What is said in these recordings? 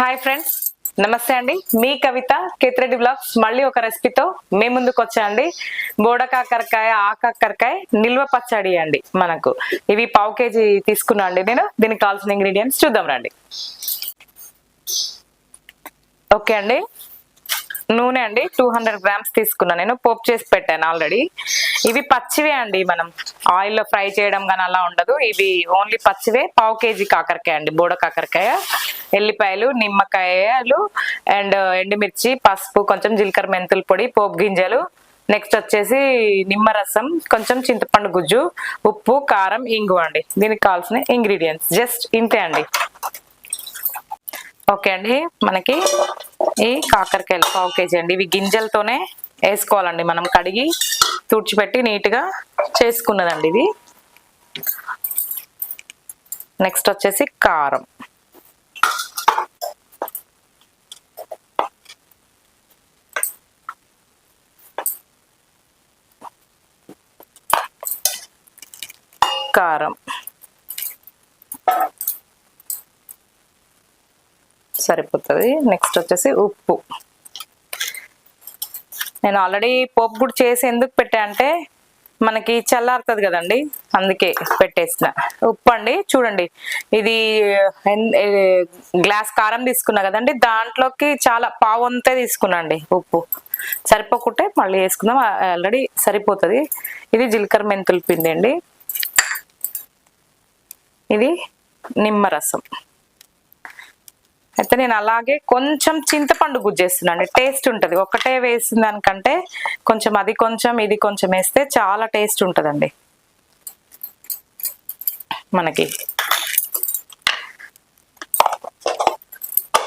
Hi friends నమస్తే అండి. మీ కవిత Kethireddy blogs మళ్ళీ ఒక రెసిపీతో మీ ముందుకు వచ్చా బోడకాకరకాయ బోడ కాకరకాయ ఆ కాకరకాయ నిల్వ పచ్చడి అండి మనకు. ఇవి పావు కేజీ తీసుకున్నా అండి నేను. దీనికి కావాల్సిన ఇంగ్రీడియంట్స్ చూద్దాం రండి. ఓకే అండి. నూనె అండి టూ హండ్రెడ్ గ్రామ్స్ తీసుకున్నా నేను. పోప్ చేసి పెట్టాను ఆల్రెడీ. ఇవి పచ్చివే అండి మనం. ఆయిల్లో ఫ్రై చేయడం కానీ అలా ఉండదు. ఇవి ఓన్లీ పచ్చివే. పావు కేజీ కాకరకాయ అండి బోడ కాకరకాయ ఎల్లిపాయలు నిమ్మకాయలు అండ్ ఎండుమిర్చి పసుపు కొంచెం జీలకర్ర మెంతుల పొడి పోపు గింజలు. నెక్స్ట్ వచ్చేసి నిమ్మరసం కొంచెం చింతపండు గుజ్జు ఉప్పు కారం ఇంగు అండి. దీనికి కావాల్సిన ఇంగ్రీడియంట్స్ జస్ట్ ఇంతే అండి. ఓకే అండి. మనకి ఈ కాకరకాయలు పావు కేజీ అండి. ఇవి గింజలతోనే వేసుకోవాలండి. మనం కడిగి తుడిచిపెట్టి నీట్గా చేసుకున్నదండి ఇది. నెక్స్ట్ వచ్చేసి కారం. కారం. సరిపోతుంది. నెక్స్ట్ వచ్చేసి ఉప్పు. నేను ఆల్రెడీ పోపు కూడా చేసి ఎందుకు పెట్టా అంటే మనకి చల్లారుతుంది కదండి అందుకే పెట్టేసిన. ఉప్పు అండి చూడండి. ఇది గ్లాస్ కారం తీసుకున్నా కదండి దాంట్లోకి చాలా పావు అంతే తీసుకున్నాండి ఉప్పు. సరిపోకుంటే మళ్ళీ వేసుకుందాం. ఆల్రెడీ సరిపోతుంది. ఇది జీలకర్ర మెంతులు పిండి అండి. ఇది నిమ్మరసం. అయితే నేను అలాగే కొంచెం చింతపండు గుజ్జేస్తున్నాను. టేస్ట్ ఉంటుంది. ఒకటే వేసిన దానికంటే కొంచెం అది కొంచెం ఇది కొంచెం వేస్తే చాలా టేస్ట్ ఉంటుందండి. మనకి.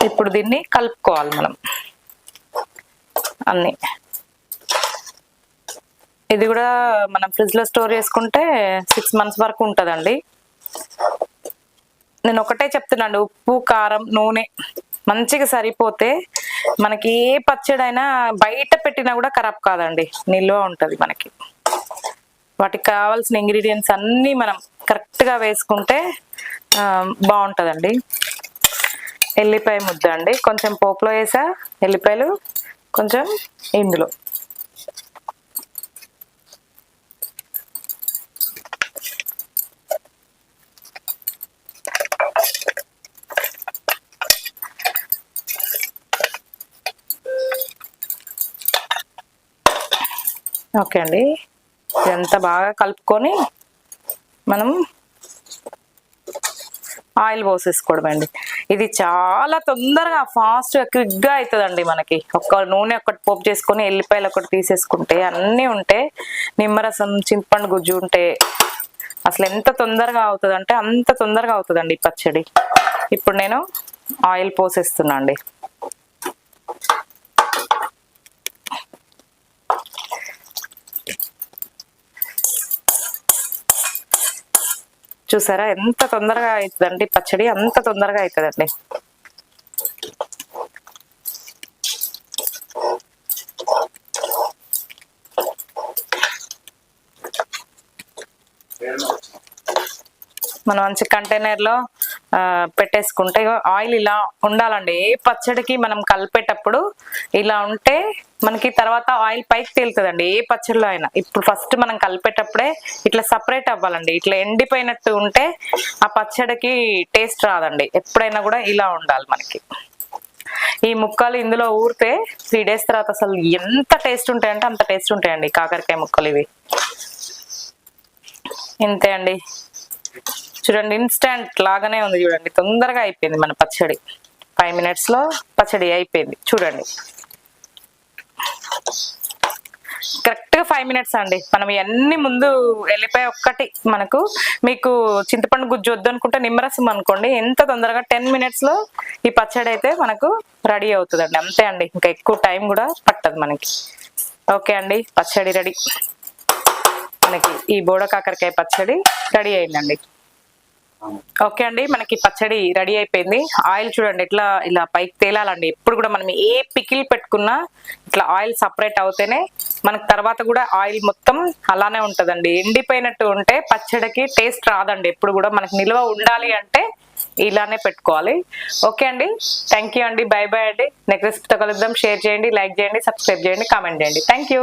ఇప్పుడు దీన్ని కలుపుకోవాలి మనం. అన్ని. ఇది కూడా మనం ఫ్రిడ్జ్లో స్టోర్ చేసుకుంటే సిక్స్ మంత్స్ వరకు ఉంటుందండి. నేను ఒకటే చెప్తున్నాను. ఉప్పు కారం నూనె మంచిగా సరిపోతే మనకి ఏ పచ్చడైనా బయట పెట్టినా కూడా ఖరాబ్ కాదండి. నిల్వ ఉంటుంది మనకి. వాటికి కావాల్సిన ఇంగ్రీడియంట్స్ అన్నీ మనం కరెక్ట్గా వేసుకుంటే బాగుంటుందండి. ఎల్లిపాయ ముద్ద అండి. కొంచెం పోపులో వేసా ఎల్లిపాయలు కొంచెం ఇందులో. ఓకే అండి. ఇదంతా బాగా కలుపుకొని మనం ఆయిల్ పోసేసుకోవడం అండి ఇది చాలా తొందరగా ఫాస్ట్గా క్విక్గా అవుతుందండి మనకి. ఒక్క నూనె ఒకటి పోపు చేసుకొని ఎల్లిపాయలు ఒకటి తీసేసుకుంటే అన్నీ ఉంటే నిమ్మరసం చింతపండు గుజ్జు ఉంటే అసలు ఎంత తొందరగా అవుతుంది అంటే అంత తొందరగా అవుతుందండి పచ్చడి. ఇప్పుడు నేను ఆయిల్ పోసేస్తున్నా అండి. చూసారా? ఎంత తొందరగా అవుతుందండి? పచ్చడి అంత తొందరగా అవుతుందండి. మనం మంచి కంటైనర్లో పెట్టేసుకుంటే ఆయిల్ ఇలా ఉండాలండి. ఏ పచ్చడికి మనం కలిపేటప్పుడు ఇలా ఉంటే మనకి తర్వాత ఆయిల్ పైకి తేలుతుందండి. ఏ పచ్చడిలో అయినా. ఇప్పుడు ఫస్ట్ మనం కలిపేటప్పుడే ఇట్లా సపరేట్ అవ్వాలండి. ఇట్లా ఎండిపోయినట్టు ఉంటే ఆ పచ్చడికి టేస్ట్ రాదండి. ఎప్పుడైనా కూడా ఇలా ఉండాలి మనకి. ఈ ముక్కలు ఇందులో ఊరితే త్రీ డేస్ తర్వాత అసలు ఎంత టేస్ట్ ఉంటాయంటే అంత టేస్ట్ ఉంటాయండి కాకరకాయ ముక్కలు ఇవి. ఇంతే అండి. చూడండి ఇన్స్టెంట్ లాగానే ఉంది చూడండి. తొందరగా అయిపోయింది మన పచ్చడి. ఫైవ్ మినిట్స్లో పచ్చడి అయిపోయింది. చూడండి. కరెక్ట్గా ఫైవ్ మినిట్స్ అండి. మనం ఇవన్నీ ముందు వెళ్ళిపోయి ఒక్కటి మనకు మీకు చింతపండు గుజ్జు వద్దు అనుకుంటే నిమ్మరసం అనుకోండి. ఎంత తొందరగా టెన్ మినిట్స్లో ఈ పచ్చడి అయితే మనకు రెడీ అవుతుందండి. అంతే అండి. ఇంకా ఎక్కువ టైం కూడా పట్టదు మనకి. ఓకే అండి. పచ్చడి రెడీ. మనకి ఈ బోడ కాకరకాయ పచ్చడి రెడీ అయిందండి. ఓకే అండి మనకి పచ్చడి రెడీ అయిపోయింది. ఆయిల్ చూడండి ఎట్లా ఇలా పైకి తేలాలండి. ఎప్పుడు కూడా మనం ఏ పికిల్ పెట్టుకున్నా ఇట్లా ఆయిల్ సపరేట్ అవుతేనే మనకి తర్వాత కూడా ఆయిల్ మొత్తం అలానే ఉంటుందండి. ఎండిపోయినట్టు ఉంటే పచ్చడికి టేస్ట్ రాదండి. ఎప్పుడు కూడా మనకి నిల్వ ఉండాలి అంటే ఇలానే పెట్టుకోవాలి. ఓకే అండి థ్యాంక్ యూ అండి బై బై అండి. నెక్స్ట్ రెసిపీతో కలుద్దాం. షేర్ చేయండి లైక్ చేయండి సబ్స్క్రైబ్ చేయండి కామెంట్ చేయండి. Thank you